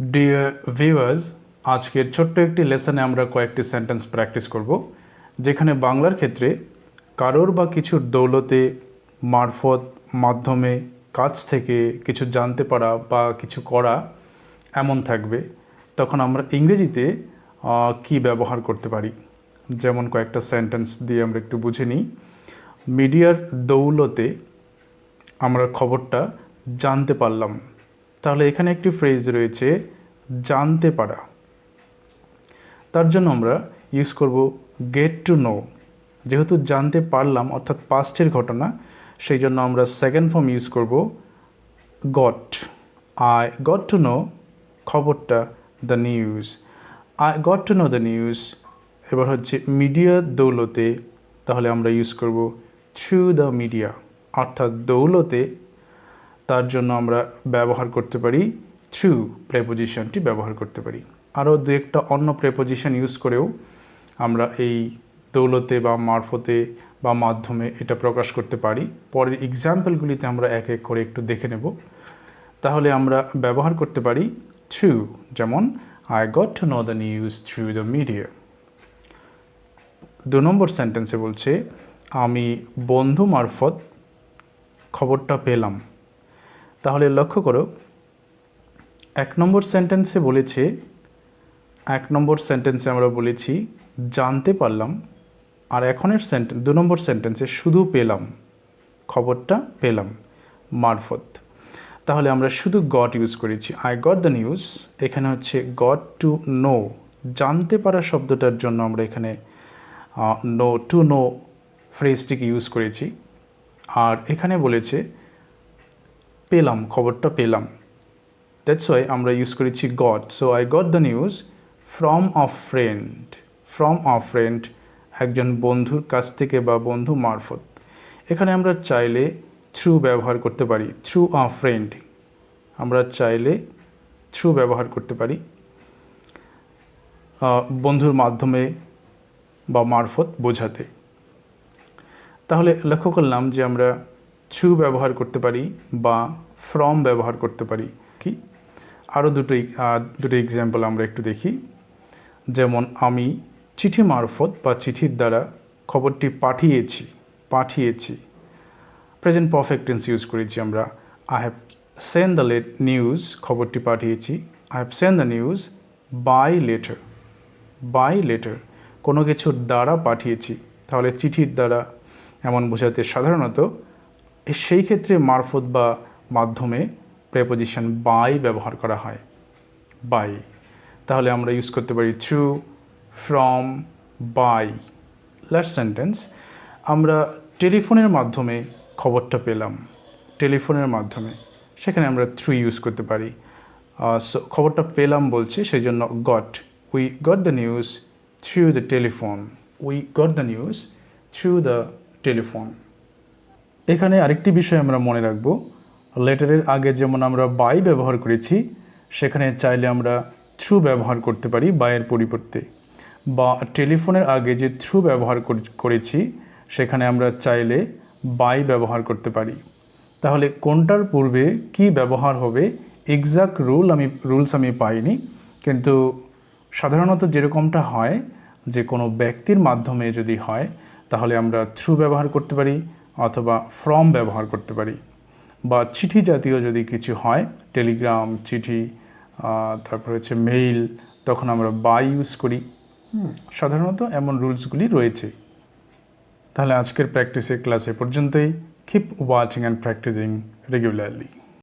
Dear viewers আজকের ছোট্ট একটি লেসনে আমরা কয়েকটি সেন্টেন্স প্র্যাকটিস করব, যেখানে বাংলার ক্ষেত্রে কারোর বা কিছুর দৌলতে, মারফত, মাধ্যমে, কাজ থেকে কিছু জানতে পারা বা কিছু করা এমন থাকবে। তখন আমরা ইংরেজিতে কি ব্যবহার করতে পারি? যেমন কয়েকটা সেন্টেন্স দিয়ে আমরা একটু বুঝে নিই। মিডিয়ার দৌলতে আমরা খবরটা জানতে পারলাম। তাহলে এখানে একটি ফ্রেজ রয়েছে, জানতে পারা। তার জন্য আমরা ইউজ করব গেট টু নো যেহেতু জানতে পারলাম, অর্থাৎ পাস্টের ঘটনা, সেই জন্য আমরা সেকেন্ড ফর্ম ইউজ করব got I got to know খবরটা the news I got to know the news এবার হচ্ছে মিডিয়ার দৌলতে, তাহলে আমরা ইউজ করব থ্রু দ্য মিডিয়া অর্থাৎ দৌলতে তার জন্য আমরা ব্যবহার করতে পারি থ্রু প্রেপোজিশনটি ব্যবহার করতে পারি। আরও দু একটা অন্য প্রেপোজিশন ইউজ করেও আমরা এই দৌলতে বা মারফতে বা মাধ্যমে এটা প্রকাশ করতে পারি। পরের এক্সাম্পলগুলিতে আমরা এক এক করে একটু দেখে নেব। তাহলে আমরা ব্যবহার করতে পারি থ্রু যেমন I got to know the news through the media দু নম্বর সেন্টেন্সে বলছে, আমি বন্ধু মারফত খবরটা পেলাম। তাহলে লক্ষ্য করো, এক নম্বর সেন্টেন্সে বলেছে, এক নম্বর সেন্টেন্সে আমরা বলেছি, জানতে পারলাম, আর এখনের সেন্টেন্স দু নম্বর সেন্টেন্সে শুধু পেলাম, খবরটা পেলাম, মারফত। তাহলে আমরা শুধু গট ইউজ করেছি। আই গট দ্য নিউজ এখানে হচ্ছে গট টু নো জানতে পারা শব্দটার জন্য আমরা এখানে নো টু নো ফ্রেজটিকে ইউজ করেছি। আর এখানে বলেছে পেলাম, খবরটা পেলাম। দ্যাটস ওয়াই আমরা ইউজ করেছি got so I got the news from a friend from a friend একজন বন্ধুর কাছ থেকে বা বন্ধু মারফত। এখানে আমরা চাইলে থ্রু ব্যবহার করতে পারি থ্রু আ ফ্রেন্ড আমরা চাইলে থ্রু ব্যবহার করতে পারি। বন্ধুর মাধ্যমে বা মারফত বোঝাতে। তাহলে লক্ষ্য করলাম যে আমরা থ্রু ব্যবহার করতে পারি বা ফ্রম ব্যবহার করতে পারি, কি? আরও দুটো দুটো এক্সাম্পল আমরা একটু দেখি। যেমন আমি চিঠি মারফত বা চিঠির দ্বারা খবরটি পাঠিয়েছি পাঠিয়েছি। প্রেজেন্ট পারফেক্ট টেন্স ইউজ করেছি আমরা। I have send the late news খবরটি পাঠিয়েছি। I have send the news by letter by letter কোনো কিছুর দ্বারা পাঠিয়েছি। তাহলে চিঠির দ্বারা এমন বোঝাতে সাধারণত সেই ক্ষেত্রে মারফত বা মাধ্যমে প্রেপোজিশন বাই ব্যবহার করা হয়। বাই তাহলে আমরা ইউজ করতে পারি through from by last sentence আমরা টেলিফোনের মাধ্যমে খবরটা পেলাম। টেলিফোনের মাধ্যমে। সেখানে আমরা থ্রু ইউজ করতে পারি। সো খবরটা পেলাম বলছি সেই জন্য got we got the news through the telephone we got the news through the telephone এখানে আরেকটি বিষয় আমরা মনে রাখব। লেটারের আগে যেমন আমরা বাই ব্যবহার করেছি, সেখানে চাইলে আমরা থ্রু ব্যবহার করতে পারি বাইয়ের পরিবর্তে। বা টেলিফোনের আগে যে থ্রু ব্যবহার কর- করেছি, সেখানে আমরা চাইলে বাই ব্যবহার করতে পারি। তাহলে কোনটার পূর্বে কি ব্যবহার হবে এক্সাক্ট রুল আমি রুলস আমি পাইনি। কিন্তু সাধারণত যেরকমটা হয়, যে কোনো ব্যক্তির মাধ্যমে যদি হয়, তাহলে আমরা থ্রু ব্যবহার করতে পারি। অথবা ফ্রম ব্যবহার করতে পারি। বা চিঠি জাতীয় যদি কিছু হয় টেলিগ্রাম চিঠি তারপর হচ্ছে মেইল তখন আমরা বাই ইউজ করি। সাধারণত এমন রুলসগুলি রয়েছে। তাহলে আজকের প্র্যাকটিসের ক্লাসে পর্যন্তই। Keep watching and practicing regularly